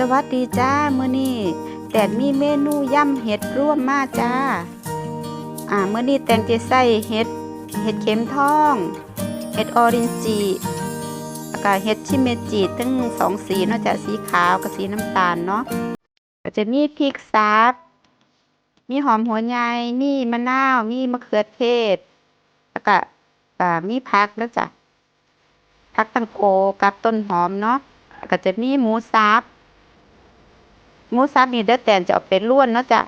สวัสดีจ้ามื้อนี้แต่มีเมนูย่ำเห็ดร่วมมาจ้า อ่ามื้อนี้แต่งจะใส่เห็ดเห็ดเข็มทอง เห็ดออรินจิแล้วก็เห็ดชิเมจิทั้งสองสีนาะจ้ะสีขาวกับสีน้ำตาลเนาะก็จะมีพริกสับมีหอมหัวใหญ่มีมะนาว มีมะเขือเทศ แล้วก็อ่ามีผักแล้วจ้ะผักตังโกกับต้นหอมเนาะก็จะมีหมูสับ หมูสับนี่เด้อแตนจะเอาเป็นล้วนเนาะจ้ะ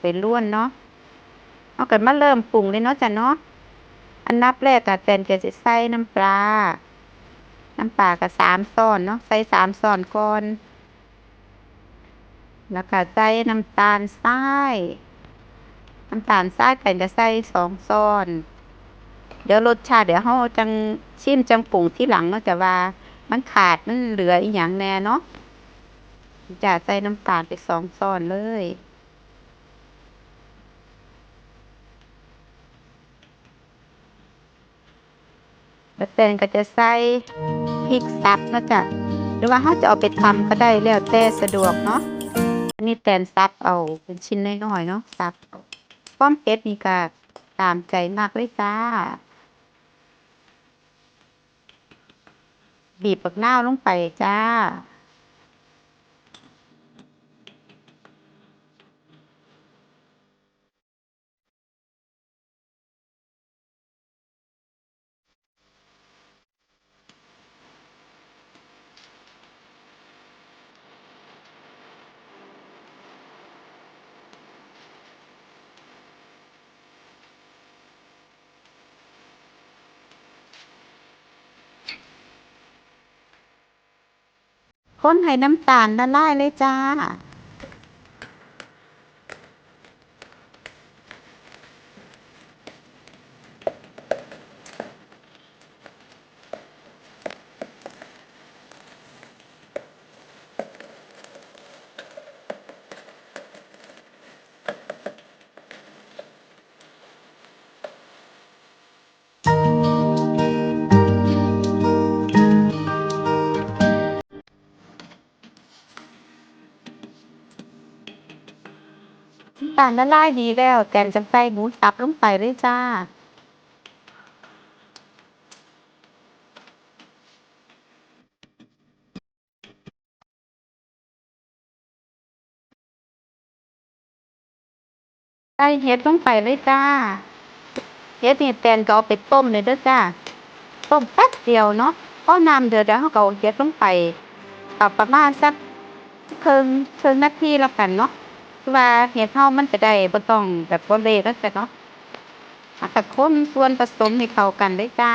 เป็นล้วนเนาะเอากันมาเริ่มปรุงเลยเนาะจ้ะเนาะอันนับแรกอะแตนก็จะใส่น้ำปลาน้ำปลาก็สามช้อนเนาะใส่สามช้อนก่อน แล้วก็ใส่น้ำตาลทรายน้ำตาลทรายแตนจะใส่สองช้อน เดี๋ยวรสชาติเดี๋ยวเราจังชิมจังปรุงที่หลังเนาะจะว่ามันขาดมันเหลืออีหยังแน่เนาะ จะใส่น้ำตาลไปสองช้อนเลย แล้วแตนก็จะใส่พริกสับนะจ๊ะหรือว่าเขาจะเอาไปทำก็ได้แล้วแต่สะดวกเนาะ อันนี้แตนซับเอาเป็นชิ้นน้อยๆเนาะซับป้อมเป็ดนี่ก็ตามใจมากเลยจ้า บีบปักหน้าลงไปจ้า คนให้น้ำตาลละลายเลยจ้า น้ำตาลละลายดีแล้วแตนจะใส่หมูสับลงไปเลยจ้า ใส่เห็ดลงไปเลยจ้า เห็ดนี่แตนก็เอาไปต้มเลยเด้อจ้า ต้มแป๊บเดียวเนาะพอน้ำเดือดแล้วเราก็เอาเห็ดลงไปประมาณสักครึ่งครึ่งนาทีแล้วกันเนาะ คือว่าเห็ดเฮามันจะได้บ่ต้องแบบบ่เละแล้วจ้เนาะอะแต่คนส่วนผสมให้เข้ากันได้จ้า